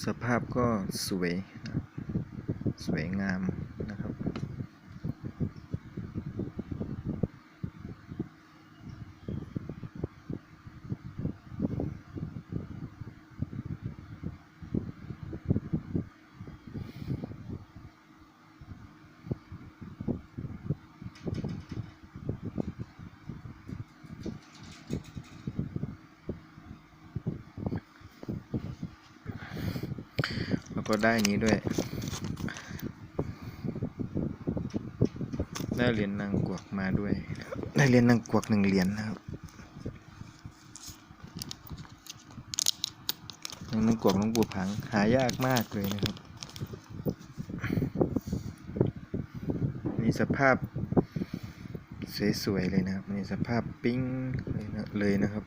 สภาพก็สวย สวยงาม็ได้นี้ด้วย ได้เหรียญนางกวักมาด้วย ได้เหรียญนางกวักหนึ่งเหรียญนะครับนางกวักหลวงปู่ผังหายากมากเลยนะครับ มีสภาพสวยๆเลยนะครับมีสภาพปิ้งเลยนะครับ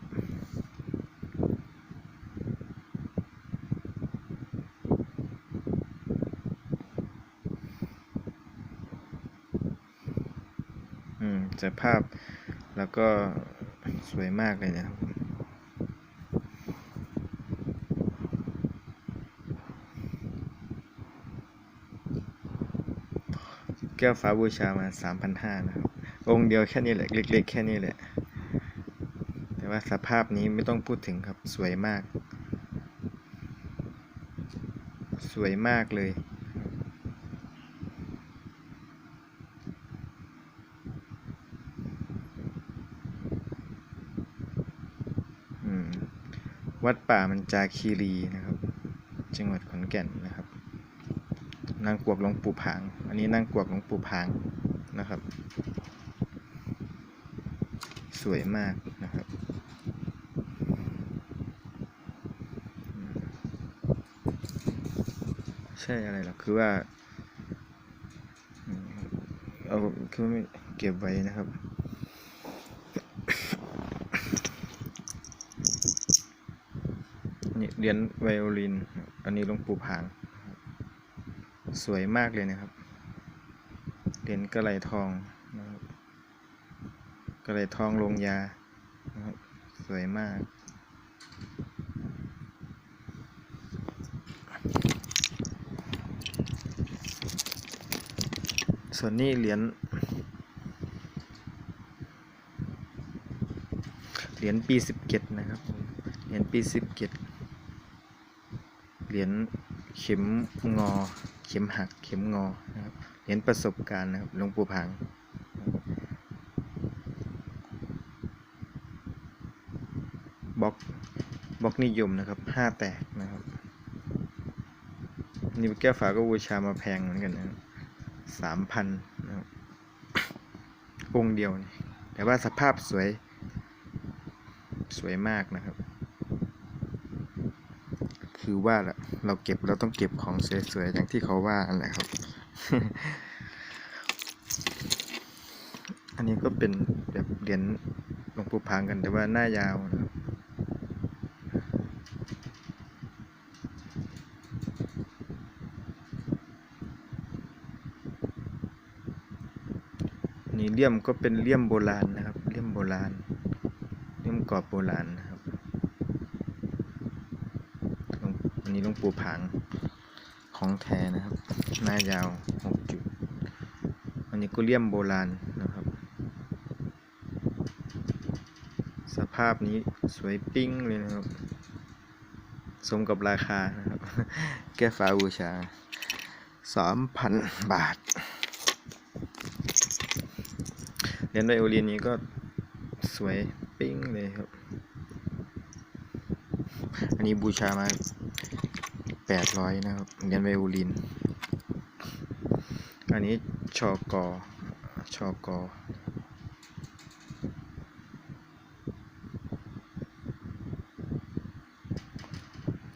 อืมสภาพแล้วก็สวยมากเลยนะครับแก้วฟ้าบูชามา3,500นะครับ องค์เดียวแค่นี้แหละเล็กๆแค่นี้แหละ แต่ว่าสภาพนี้ไม่ต้องพูดถึงครับสวยมาก สวยมากเลย อืม วัดป่ามันจาคีรีนะครับ จังหวัดขอนแก่นนะครับนางกวักหลวงปู่ผาง อันนี้นางกวักหลวงปู่ผางนะครับ สวยมากนะครับใช่อะไรหรอคือว่าเอาคือเก็บไว้นะครับ นี่เห รียญไวโอลิน อันนี้หลวงปู่ผาง สวยมากเลยนะครับ เหรียญกระไหลทองนะครับกระไหลทองลงยานะครับสวยมากส่วนนี้เหรียญ เหรียญปีสิบเจ็ดนะครับผมเหรียญปีสิบเจ็ด เหรียญเข็มงอ เข็มหักเข็มงอนะครับเหรียญประสบการณ์นะครับหลวงปู่พังบล็อกบล็อกนิยมนะครับห้าแตกนะครับนี่แก้วฝาก็บูชามาแพงเหมือนกันนะสามพันนะครับองค์เดียวนี่แต่ว่าสภาพสวยสวยมากนะครับ คือว่าละ เราเก็บเราต้องเก็บของสวยๆอย่างที่เขาว่าอันแหละครับ อันนี้ก็เป็นแบบเหรียญหลวงปู่พางกันแต่ว่าหน้ายาวนะครับอันนี้เลี่ยมก็เป็นเลี่ยมโบราณนะครับ เลี่ยมโบราณ เลี่ยมกรอบโบราณนะครับหลวงอั นนี้หลวงปู่ผางของแท้นะครับ หน้ายาวหกจุด อันนี้ก็เลี่ยมโบราณนะครับ สภาพนี้สวยปิ้งเลยนะครับ สมกับราคานะครับ แก้ฟ้าบูชาสามพันบาทเหรียญไวโอลินนี้ก็สวยปิ้งเลยครับ อันนี้บูชามา แปดร้อยนะครับเรียญไวโอลิน อันนี้ชอกอชอกอ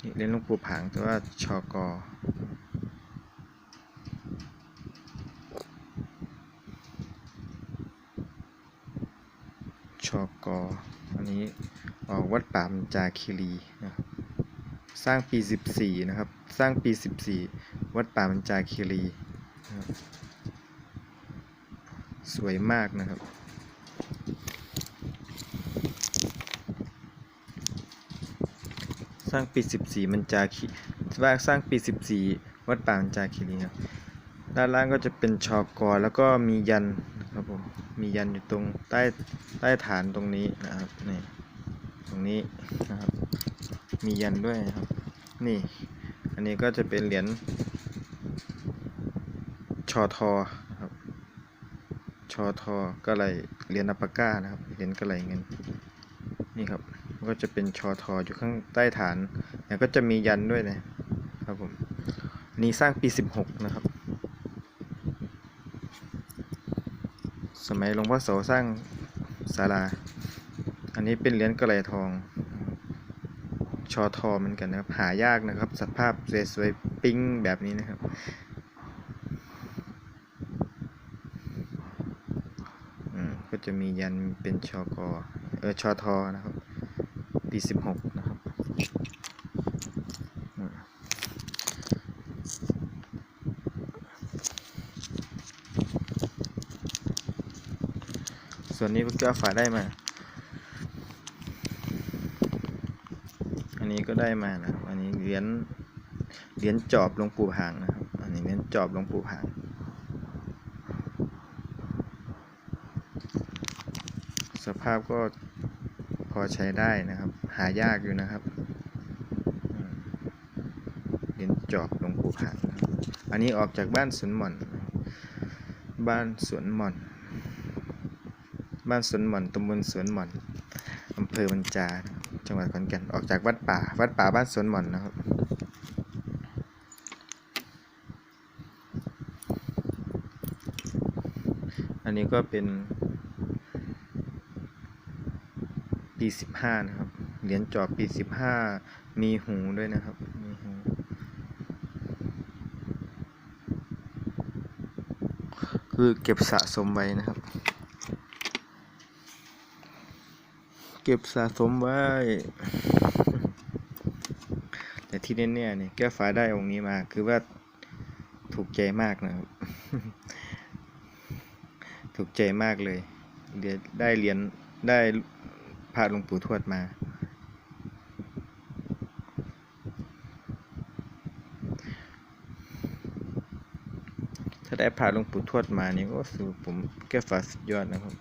นี่เรียญหลวงปู่ผางแต่ว่าชอกอชอกอันนี้ออกวัดป่ามจาคีรีนะครับ สร้างปี 14 นะครับ สร้างปี 14 วัดป่ามจาคีรีสวยมากนะครับ สร้างปีสิบสี่มันจาคีว่าสร้างปีสิบสี่วัดป่ามันจาคีรีครับด้านล่างก็จะเป็นชอกอแล้วก็มียันนะครับผม มียันอยู่ตรงใต้ใต้ฐานตรงนี้นะครับนี่ งนี้นะครับมียันด้วยครับ นี่ อันนี้ก็จะเป็นเหรียญชอทอครับชอทอก็ไหลเหรียญอัปาก้านะครับเหรียญกระไหลเงินนี่ครับก็จะเป็นชอทออยู่ข้างใต้ฐานแล้วก็จะมียันด้วยนะครับผมนนี้สร้างปี 16 นะครับ สมัยหลวงพ่อโสสร้างศาลา อันนี้เป็นเหรียญกระไหลทองชอทอเหมือนกันนะครับ หายากนะครับ สภาพสวยๆปิ้งแบบนี้นะครับอืมก็จะมียันเป็นชอกอเออชอทอนะครับ ปีสิบหกนะครับ ส่วนนี้พวกเจ้าฝาได้มา นนี้ก็ได้มานะอันนี้เหรียญเหรียญจอบหลวงปู่ผางนะครับ อันนี้เหรียญจอบหลวงปู่ผางสภาพก็พอใช้ได้นะครับ หายากอยู่นะครับเหรียญจอบหลวงปู่ผางอันนี้ออกจากบ้านสวนหม่อน บ้านสวนหม่อน บ้านสวนหม่อนตำบลสวนหม่อนอำเภอบรรจานะครับ จังหวัดขอนแก่นออกจากวัดป่า วัดป่าบ้านสวนหม่อนนะครับ อันนี้ก็เป็น ปีสิบห้านะครับ เหรียญจอบปีสิบห้ามีหูด้วยนะครับ มีหูคือเก็บสะสมไว้นะครับ เก็บสะสมไว้ แต่ที่แน่ๆเนี่ยแก้วฟ้าได้องค์นี้มา คือว่าถูกใจมากนะครับ ถูกใจมากเลย เดี๋ยวได้เหรียญได้พระหลวงปู่ทวดมาถ้าได้พระหลวงปู่ทวดมานี่ก็สูผมแก้ฟ้าสุดยอดนะครับ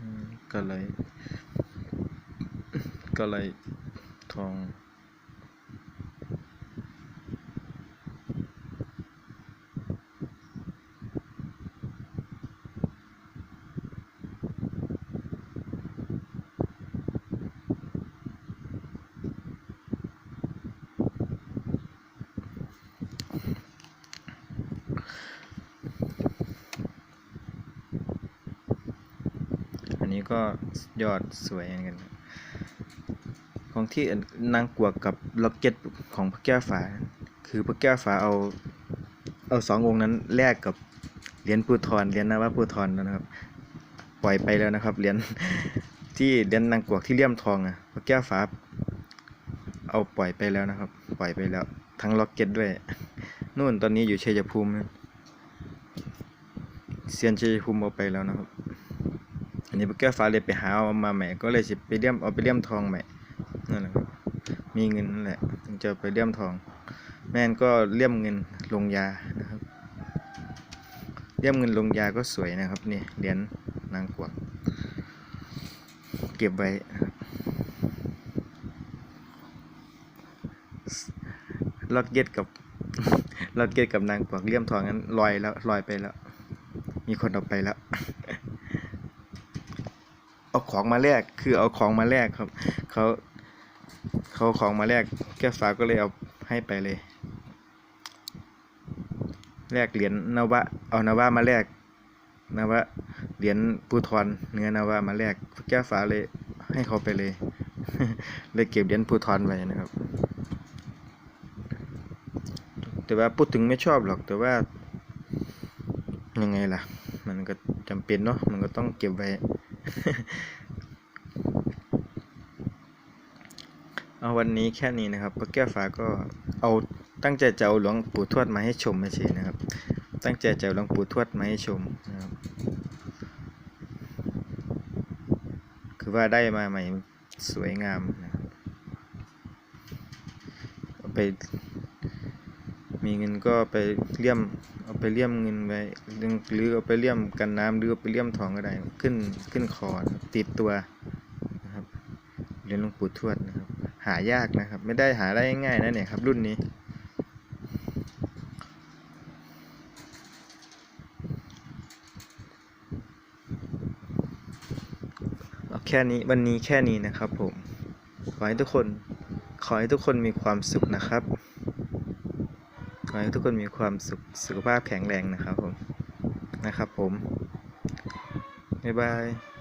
อืมก็ เลย ก็เลยทอง ก็ยอดสวยเหมือนกันของที่นางกวกกับล็อกเก็ตของพระแก้วฝา คือพระแก้วฝาเอาเอาสององค์นั้นแลกกับเหรียญปูทรเหรียญนวปูทรนนะครับ ปล่อยไปแล้วนะครับเหรียญที่เหรียญนางกวกที่เลี่ยมทองอะพระแก้วฝาเอาปล่อยไปแล้วนะครับ ปล่อยไปแล้ว ทั้งล็อกเก็ตด้วยนู่นตอนนี้อยู่เชยภูมิเซียนเชยภูมิเอาไปแล้วนะครับ นนี้พวกแก้ฟ้าเลยไปหาเอามาใหม่ก็เลยสิไปเลี่ยมเอาไปเลี่ยมทองใหม่นั่นแหละมีเงินนั่นแหละถึงจะไปเลี่ยมทอง แม่นก็เลี่ยมเงินลงยานะครับเลี่ยมเงินลงยาก็สวยนะครับนี่เหรียญนางกวักเก็บไว้ล็อกเก็ตกับล็อกเก็ตกับนางกวักเลี่ยมทองนั้นลอยแล้วลอยไปแล้ว มีคนเอาไปแล้ว ของมาแลกคือเอาของมาแลกครับเขาเขาเอาของมาแลกแก้วฟ้าก็เลยเอาให้ไปเลยแลกเหรียญนวะเอานวะมาแลกนวะเหรียญปูทรเนื้อนวะมาแลกแก้วฟ้าเลยให้เขาไปเลยเลยเก็บเหรียญปูทรไว้นะครับ แต่ว่าพูดถึงไม่ชอบหรอกแต่ว่ายังไงล่ะ มันก็จำเป็นเนาะมันก็ต้องเก็บไว้ เอาวันนี้แค่นี้นะครับป้าแก้วฟ้าก็เอาตั้งใจจะเอาหลวงปู่ทวดมาให้ชมเฉยนะครับ ตั้งใจจะเอาหลวงปู่ทวดมาให้ชมนะครับ คือว่าได้มาใหม่สวยงามนะครับไปมีเงินก็ไปเลี่ยม เอาไปเลี่ยมเงินไว้หรือเอาไปเลี่ยมกันน้ำหรือเอาไปเลี่ยมทองก็ได้ ขึ้นขึ้นคอติดตัวนะครับเรียญหลวงปู่ทวดนะครับ หายากนะครับ ไม่ได้หาได้ง่ายๆนะเนี่ยครับ รุ่นนี้เอาแค่นี้วันนี้แค่นี้นะครับผม ขอให้ทุกคน ขอให้ทุกคนมีความสุขนะครับ อให้ทุกคนมีความสุขสุขภาพแข็งแรงนะครับผมนะครับผมบ๊ายบาย